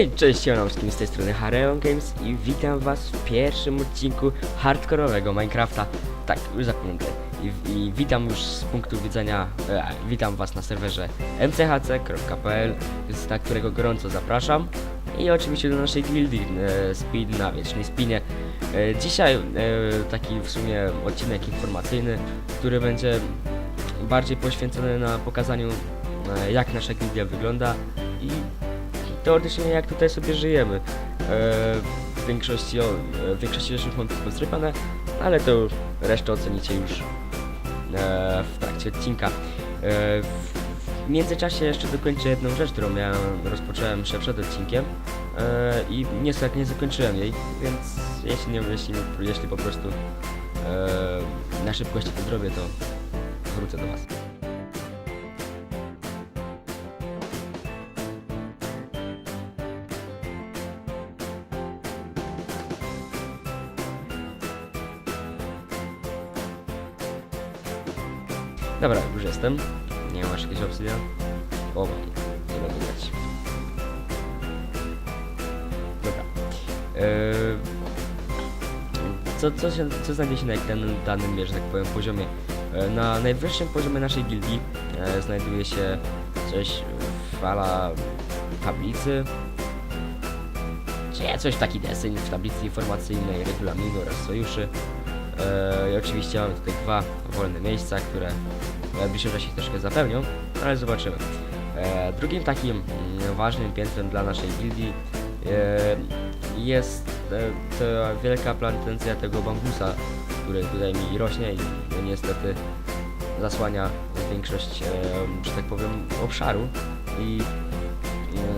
Hej, cześć, wszystkim z tej strony Hareon Games i witam was w pierwszym odcinku hardkorowego Minecrafta. Tak, już zapomniałem. I, I witam już z punktu widzenia, e, witam was na serwerze mchc.pl, na którego gorąco zapraszam. I oczywiście do naszej gildii e, Speed na wiecznej spinie. E, dzisiaj e, taki w sumie odcinek informacyjny, który będzie bardziej poświęcony na pokazaniu e, jak nasza gildia wygląda i teoretycznie jak tutaj sobie żyjemy. E, w większości, w większości rzeczy mam tylko zrypane, ale to resztę ocenicie już e, w trakcie odcinka. E, w, międzyczasie jeszcze dokończę jedną rzecz, którą miałem, rozpocząłem jeszcze przed odcinkiem i niestety nie zakończyłem jej, więc jeśli, nie, jeśli, jeśli po prostu na szybkości to zrobię, to wrócę do Was. Jestem. Nie masz jakiejś obsydian? O, nie mogę grać. Dobra. Eee, co, co, się, co znajdzie się na danym, danym, że tak powiem, poziomie? E, Na najwyższym poziomie naszej gildii e, znajduje się coś w ala tablicy. Czy coś taki deseń w tablicy informacyjnej, regulaminu oraz sojuszy. I oczywiście mamy tutaj dwa wolne miejsca, które w najbliższym czasie troszkę zapełnią, ale zobaczymy. E, drugim takim mm, ważnym piętrem dla naszej gildii e, jest e, ta wielka plantacja tego bambusa, który tutaj mi rośnie i no, niestety zasłania większość, e, że tak powiem, obszaru i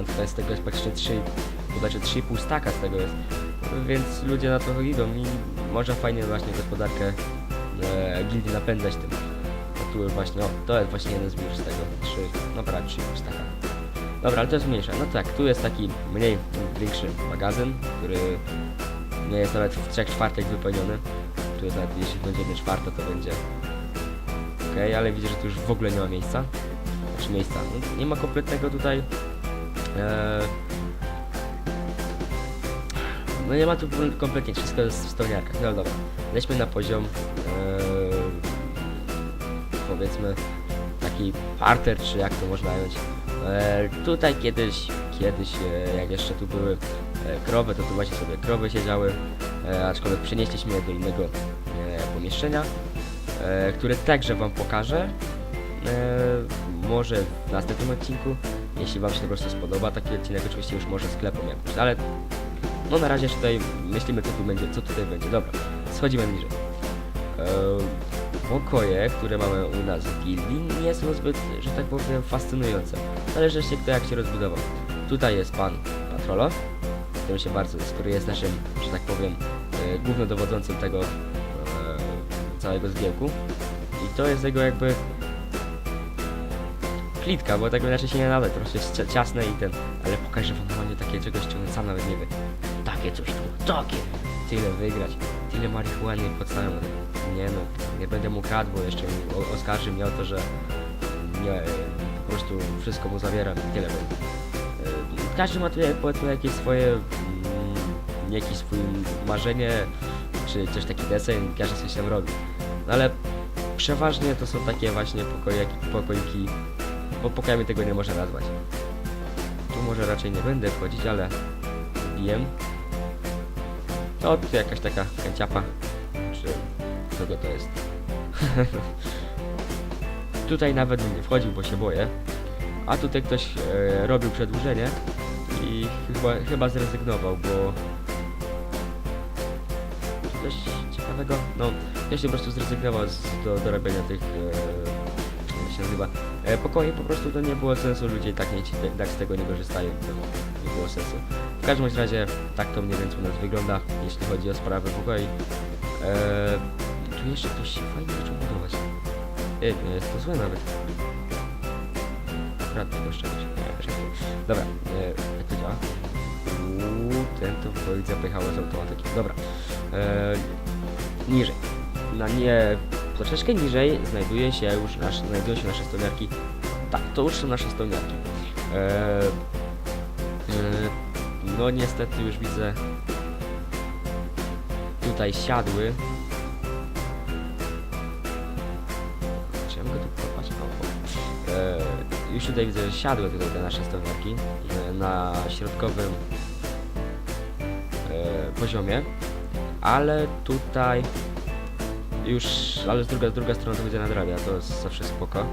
e, tutaj z tego jest praktycznie 3, bodajże 3,5 staka z tego jest, więc ludzie na to idą i można fajnie właśnie gospodarkę e, gildii napędzać tym. Tu właśnie, o, to jest właśnie jeden z minus z tego, 3, no prawie 3,5 staka. Dobra, ale to jest mniejsze. No tak, tu jest taki mniej większy magazyn, który nie jest nawet w 3 czwartych wypełniony. Tu jest nawet, jeśli będzie 1 czwarta, to będzie Okej, ale widzę, że tu już w ogóle nie ma miejsca. Znaczy miejsca. No, nie ma kompletnego tutaj. Eee, no nie ma tu kompletnie, wszystko jest w stolniarkach. No dobra, lećmy na poziom. Eee, powiedzmy taki parter, czy jak to można ująć. Eee, tutaj kiedyś, kiedyś, e, jak jeszcze tu były e, krowy, to tu właśnie sobie krowy siedziały, e, aczkolwiek przenieśliśmy je do innego e, pomieszczenia e, które także Wam pokażę. E, może w następnym odcinku, jeśli Wam się po prostu spodoba taki odcinek, oczywiście już może sklepem jakoś, ale no na razie tutaj myślimy co tu będzie, co tutaj będzie. Dobra, schodzimy niżej. Pokoje, które mamy u nas w gildii nie są zbyt, że tak powiem, fascynujące. Zależy jeszcze kto jak się rozbudował. Tutaj jest pan Patrolo, który się bardzo, który jest naszym, że tak powiem, e, głównodowodzącym tego e, całego zgiełku. I to jest jego jakby klitka, bo tak inaczej się nie nada, troszkę jest cia- ciasne i ten, ale pokażę wam normalnie takie czegoś, czego sam nawet nie wie. Takie coś tu, takie! Tyle wygrać, tyle marihuany podstawę. Nie no, nie będę mu kradł, bo jeszcze mi oskarży mnie o to, że nie, po prostu wszystko mu zabieram i tyle. E, Każdy ma tutaj powiedzmy jakieś swoje, mm, jakieś swoje marzenie, czy też taki deseń, każdy coś tam robi. No ale przeważnie to są takie właśnie pokoje, pokoiki, bo pokojami tego nie można nazwać. Tu może raczej nie będę wchodzić, ale wiem. No tu jakaś taka kanciapa, czy kogo to jest. tutaj nawet bym nie wchodził, bo się boję. A tutaj ktoś e, robił przedłużenie i chyba, chyba zrezygnował, bo coś ciekawego. No, ktoś po prostu zrezygnował z, do, do robienia tych, e, się nazywa, e, pokoi, po prostu to nie było sensu, ludzie tak, nie, tak z tego nie korzystają, to nie było sensu. W każdym razie tak to mniej więcej u nas wygląda, jeśli chodzi o sprawę pokoi. E, tu jeszcze ktoś się fajnie zaczął budować. Ej, jest to złe nawet. Nie, też nie. Dobra, e, jak to działa? Uuu, ten to policja pojechała z automatyki. Dobra. E, niżej. Na nie. Troszeczkę niżej znajduje się już nasz, znajdują się nasze stolniarki. Tak, to już są nasze stolniarki. E, e, no niestety już widzę tutaj siadły. Ja mogę tu. E, już tutaj widzę, że siadły tutaj te nasze stoniarki e, na środkowym e, poziomie, ale tutaj już, ale z druga, druga strona to widzę nadrabia, to jest zawsze spoko.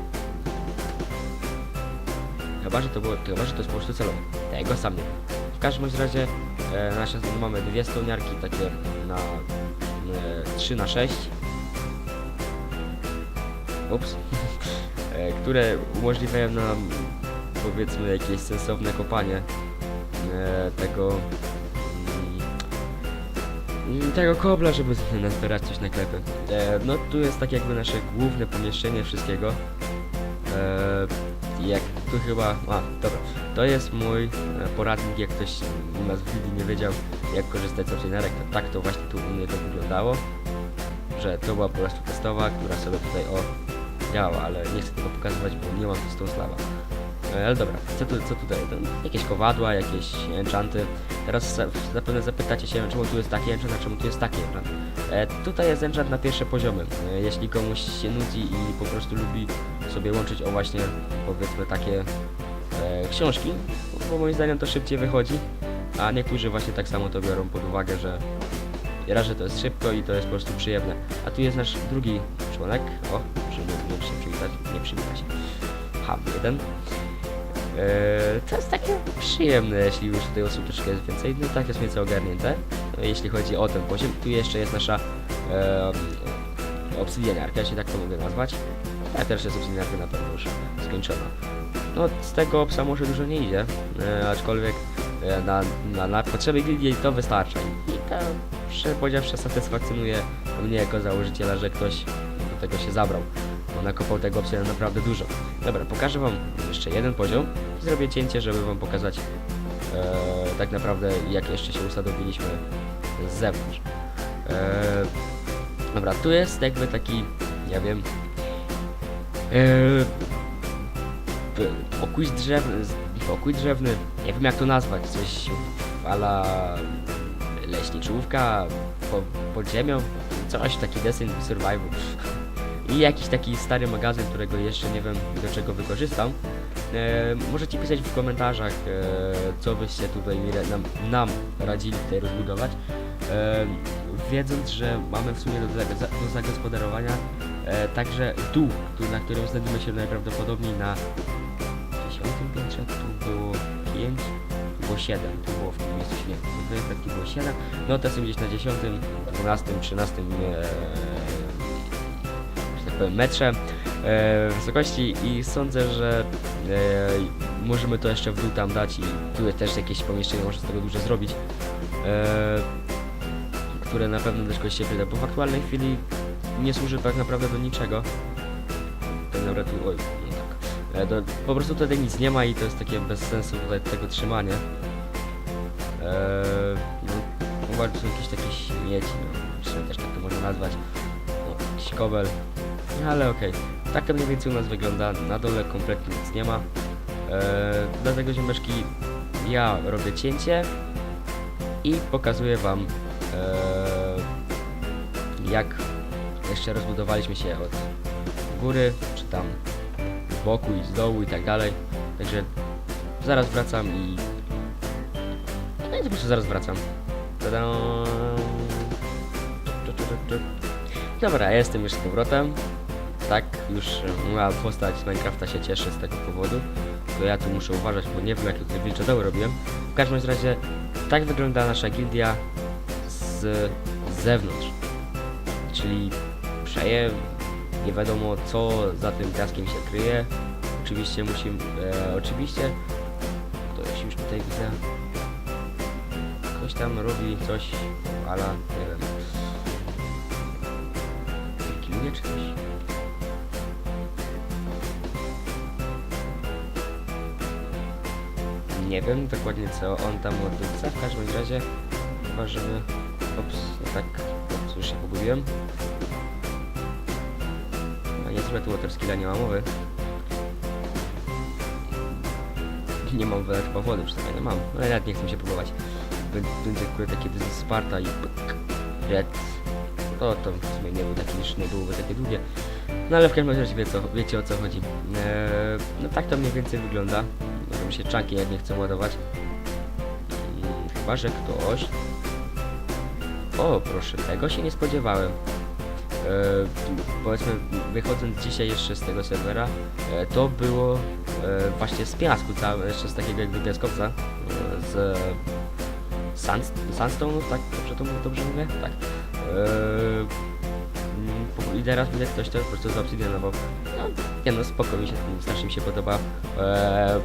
Chyba, że to było, chyba, że to jest po prostu celowe. Tego sam nie wiem. W każdym razie e, nasze, mamy dwie stoniarki takie na e, 3 na 6 Ups. e, które umożliwiają nam powiedzmy jakieś sensowne kopanie e, tego mm, tego kobla, żeby nazbierać coś na klepy. E, no tu jest tak jakby nasze główne pomieszczenie wszystkiego. Jak tu chyba... A, dobra. To jest mój poradnik, jak ktoś u nas w nie wiedział, jak korzystać z obcinanek, to tak to właśnie tu u mnie to wyglądało. Że to była po prostu testowa, która sobie tutaj o działa, ale nie chcę tego pokazywać, bo nie mam z tą slawa. E, Ale dobra, co, tu, co tutaj? Jakieś kowadła, jakieś enchanty. Teraz za- zapewne zapytacie się, czemu tu jest taki enchant, a czemu tu jest taki enchant. E, tutaj jest enchant na pierwsze poziomy. E, jeśli komuś się nudzi i po prostu lubi sobie łączyć o właśnie powiedzmy takie e, książki, bo moim zdaniem to szybciej wychodzi, a niektórzy właśnie tak samo to biorą pod uwagę, że raz, że to jest szybko i to jest po prostu przyjemne. A tu jest nasz drugi członek. O, że nie, nie się przywitać, nie przywita się. H1. Eee, to jest takie przyjemne, jeśli już tutaj osób troszkę jest więcej. No tak jest nieco ogarnięte, no, jeśli chodzi o ten poziom. Tu jeszcze jest nasza e, jeśli tak to mogę nazwać. A też jest obsydianiarka na pewno już skończona. No z tego psa może dużo nie idzie, e, aczkolwiek e, na, na, na potrzeby gildii to wystarcza. I, i to, szczerze powiedziawszy, satysfakcjonuje mnie jako założyciela, że ktoś tego się zabrał. Bo nakopał tego obsydianu naprawdę dużo. Dobra, pokażę wam jeszcze jeden poziom i zrobię cięcie, żeby wam pokazać e, tak naprawdę jak jeszcze się usadowiliśmy z zewnątrz. E, dobra, tu jest jakby taki, nie wiem, e, drzewny, pokój drzewny, nie wiem jak to nazwać, coś ala leśniczówka po, pod ziemią, coś taki desyn survival. I jakiś taki stary magazyn, którego jeszcze nie wiem do czego wykorzystam. E, możecie pisać w komentarzach, e, co byście tutaj nam, nam radzili tutaj rozbudować. E, wiedząc, że mamy w sumie do, do zagospodarowania e, także tu, na którym znajdujemy się najprawdopodobniej na 10 piętrze, tu było 5, tu było 7, tu było w tym miejscu nie, tu było 7, no są gdzieś na 10, 12, 13 e, metrze e, wysokości i sądzę, że e, możemy to jeszcze w dół tam dać i tu też jakieś pomieszczenie można z tego dużo zrobić, e, które na pewno też się przyda, bo w aktualnej chwili nie służy tak naprawdę do niczego. Tak naprawdę oj, no tak. Do, po prostu tutaj nic nie ma i to jest takie bez sensu tutaj tego trzymanie. Eee, no, uważam, że są jakieś takie śmieci, no, czy też tak to można nazwać. No, jakiś kobel. Ale okej. Tak to mniej więcej u nas wygląda. Na dole kompletnie nic nie ma. Eee, dlatego ziomeczki ja robię cięcie i pokazuję wam eee, jak jeszcze rozbudowaliśmy się od góry, czy tam z boku i z dołu i tak dalej. Także zaraz wracam i... No i po prostu zaraz wracam. Dobra, jestem już z powrotem. Tak, już moja postać z Minecrafta się cieszy z tego powodu. To ja tu muszę uważać, bo nie wiem jakie tutaj wilczodoły robiłem. W każdym razie, tak wygląda nasza gildia z zewnątrz. Czyli przeje, nie wiadomo co za tym piaskiem się kryje. Oczywiście musimy, e, oczywiście ktoś już tutaj widzę, ktoś tam robi coś, ala, nie wiem, Nie wiem dokładnie co on tam odrzuca, w każdym razie chyba żeby... Ops, no tak, ops, już się pogubiłem. No nie zrobię tu waterskilla, nie ma mowy. Nie mam chyba wody, przynajmniej nie mam, ale nawet nie chcę się próbować. będzie, kurde takie is Sparta i Red. To, to w sumie nie, był taki, nie byłoby takie długie. No ale w każdym razie wie, co, wiecie o co chodzi. Eee, no tak to mniej więcej wygląda. Mogą się czanki jak nie chcą ładować. Mm, Chyba, że ktoś... O, proszę, tego się nie spodziewałem. E, powiedzmy, wychodząc dzisiaj jeszcze z tego serwera, e, to było e, właśnie z piasku, całe, jeszcze z takiego jakby piaskowca, e, z sand, sandstone'ów, tak? Dobrze, to, mów- dobrze mówię? Tak. E, I teraz widać ktoś to po prostu zaobsydianował. No, nie no, spoko mi się, strasznie mi się podoba. E,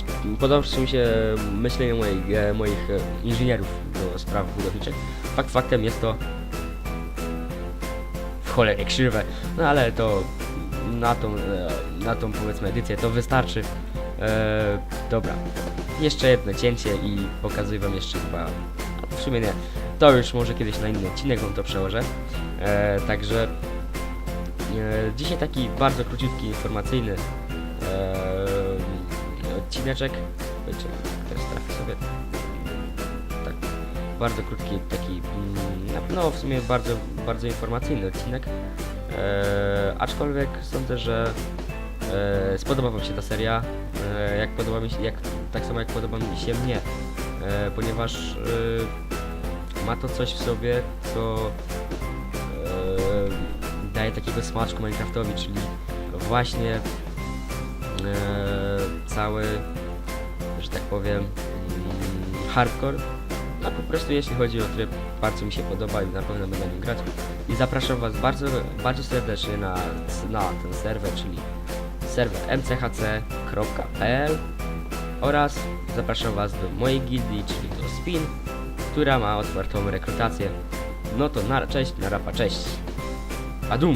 sp- podoba mi się myślenie moich, e, moich e, inżynierów do spraw budowniczych. Fakt faktem jest to w cholerę krzywe, no ale to na tą, e, na tą powiedzmy edycję to wystarczy. E, dobra, jeszcze jedno cięcie i pokazuję wam jeszcze chyba, w sumie nie, to już może kiedyś na inny odcinek wam to przełożę. E, także dzisiaj taki bardzo króciutki, informacyjny e, odcineczek. Teraz trafię sobie. Tak, bardzo krótki, taki, mm, no w sumie bardzo, bardzo informacyjny odcinek. E, aczkolwiek sądzę, że e, spodoba Wam się ta seria, e, jak podoba mi się, jak, tak samo jak podoba mi się mnie, e, ponieważ e, ma to coś w sobie, co e, daje takiego smaczku Minecraftowi, czyli właśnie e, cały, że tak powiem, mm, hardcore. No po prostu jeśli chodzi o tryb, bardzo mi się podoba i na pewno będę nim grać. I zapraszam Was bardzo, bardzo serdecznie na, na ten serwer, czyli serwer mchc.pl oraz zapraszam Was do mojej gildii, czyli do Spin, która ma otwartą rekrutację. No to na, cześć, na rapa, cześć. Adum!